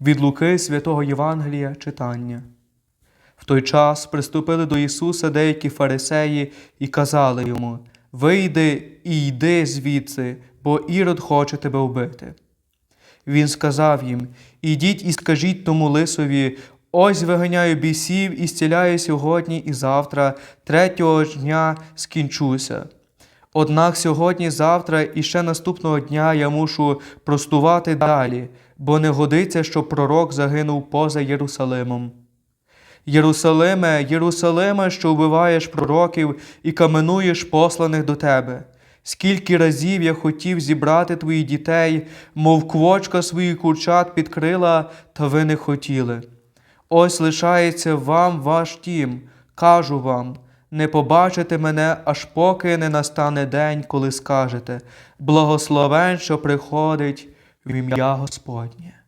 Від Луки святого Євангелія читання. В той час приступили до Ісуса деякі фарисеї і казали йому: Вийди і йди звідси, бо Ірод хоче тебе вбити. Він сказав їм: Ідіть і скажіть тому лисові, ось виганяю бісів і зціляю сьогодні і завтра, третього дня скінчуся. Однак сьогодні, завтра і ще наступного дня я мушу простувати далі, бо не годиться, щоб пророк загинув поза Єрусалимом. Єрусалиме, Єрусалиме, що вбиваєш пророків і каменуєш посланих до тебе. Скільки разів я хотів зібрати твоїх дітей, мов квочка своїх курчат підкрила, та ви не хотіли. Ось лишається вам ваш тім, кажу вам, не побачите мене, аж поки не настане день, коли скажете, благословен, що приходить в ім'я Господнє.